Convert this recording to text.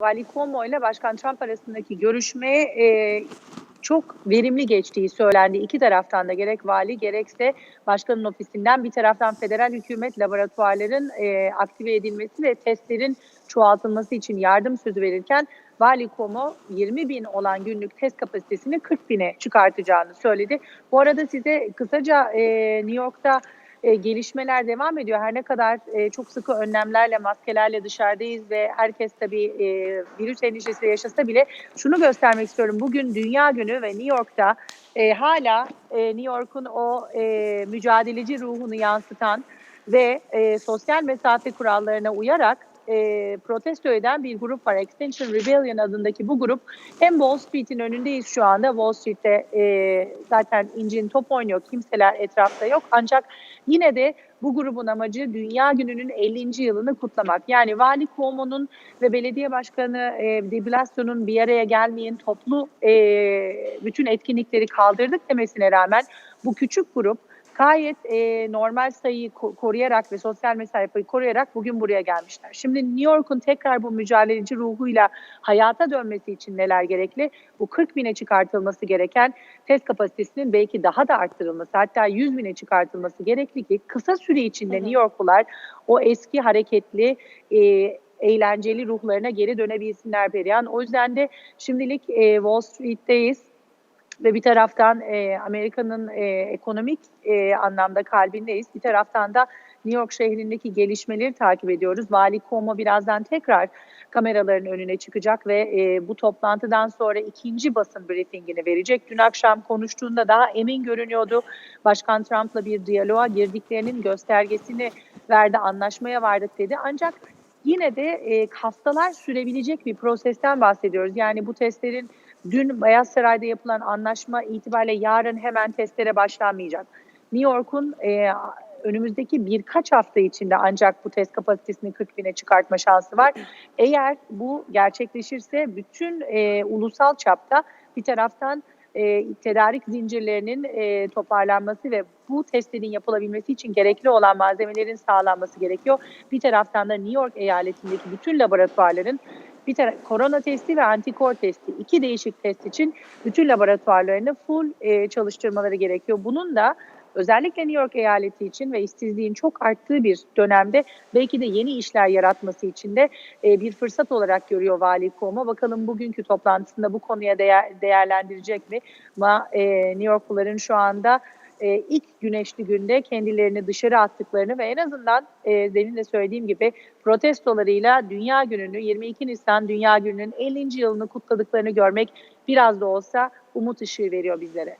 Vali Cuomo ile Başkan Trump arasındaki görüşme e, çok verimli geçtiği söylendi. İki taraftan da gerek vali gerekse başkanın ofisinden bir taraftan federal hükümet laboratuvarların e, aktive edilmesi ve testlerin çoğaltılması için yardım sözü verirken Vali Cuomo 20 bin olan günlük test kapasitesini 40 bine çıkartacağını söyledi. Bu arada size kısaca e, New York'ta e, gelişmeler devam ediyor. Her ne kadar e, çok sıkı önlemlerle, maskelerle dışarıdayız ve herkes tabii e, virüs endişesi yaşasa bile şunu göstermek istiyorum. Bugün Dünya Günü ve New York'ta e, hala e, New York'un o e, mücadeleci ruhunu yansıtan ve e, sosyal mesafe kurallarına uyarak e, protesto eden bir grup var. Extinction Rebellion adındaki bu grup hem Wall Street'in önündeyiz şu anda. Wall Street'te e, zaten incin top oynuyor. Kimseler etrafta yok. Ancak yine de bu grubun amacı Dünya Günü'nün 50. yılını kutlamak. Yani Vali Cuomo'nun ve belediye başkanı e, de Blasio'nun bir araya gelmeyin toplu e, bütün etkinlikleri kaldırdık demesine rağmen bu küçük grup gayet e, normal sayıyı ko- koruyarak ve sosyal mesafeyi koruyarak bugün buraya gelmişler. Şimdi New York'un tekrar bu mücadeleci ruhuyla hayata dönmesi için neler gerekli? Bu 40 bine çıkartılması gereken test kapasitesinin belki daha da arttırılması hatta 100 bine çıkartılması gerekli ki kısa süre içinde New Yorklular o eski hareketli e, eğlenceli ruhlarına geri dönebilsinler Perihan. O yüzden de şimdilik e, Wall Street'teyiz ve bir taraftan e, Amerika'nın e, ekonomik e, anlamda kalbindeyiz. Bir taraftan da New York şehrindeki gelişmeleri takip ediyoruz. Vali Cuomo birazdan tekrar kameraların önüne çıkacak ve e, bu toplantıdan sonra ikinci basın briefingini verecek. Dün akşam konuştuğunda daha emin görünüyordu. Başkan Trump'la bir diyaloğa girdiklerinin göstergesini verdi, anlaşmaya vardık dedi. Ancak yine de e, haftalar sürebilecek bir prosesten bahsediyoruz. Yani bu testlerin dün Beyaz Saray'da yapılan anlaşma itibariyle yarın hemen testlere başlanmayacak. New York'un e, önümüzdeki birkaç hafta içinde ancak bu test kapasitesini 40 bine çıkartma şansı var. Eğer bu gerçekleşirse bütün e, ulusal çapta bir taraftan e, tedarik zincirlerinin e, toparlanması ve bu testlerin yapılabilmesi için gerekli olan malzemelerin sağlanması gerekiyor. Bir taraftan da New York eyaletindeki bütün laboratuvarların bir tara- korona testi ve antikor testi iki değişik test için bütün laboratuvarlarını full e, çalıştırmaları gerekiyor. Bunun da özellikle New York eyaleti için ve işsizliğin çok arttığı bir dönemde belki de yeni işler yaratması için de e, bir fırsat olarak görüyor Vali Cuomo. Bakalım bugünkü toplantısında bu konuya değer, değerlendirecek mi? Ama e, New Yorkluların şu anda e, ilk güneşli günde kendilerini dışarı attıklarını ve en azından e, demin de söylediğim gibi protestolarıyla Dünya Günü'nü 22 Nisan Dünya Günü'nün 50. yılını kutladıklarını görmek biraz da olsa umut ışığı veriyor bizlere.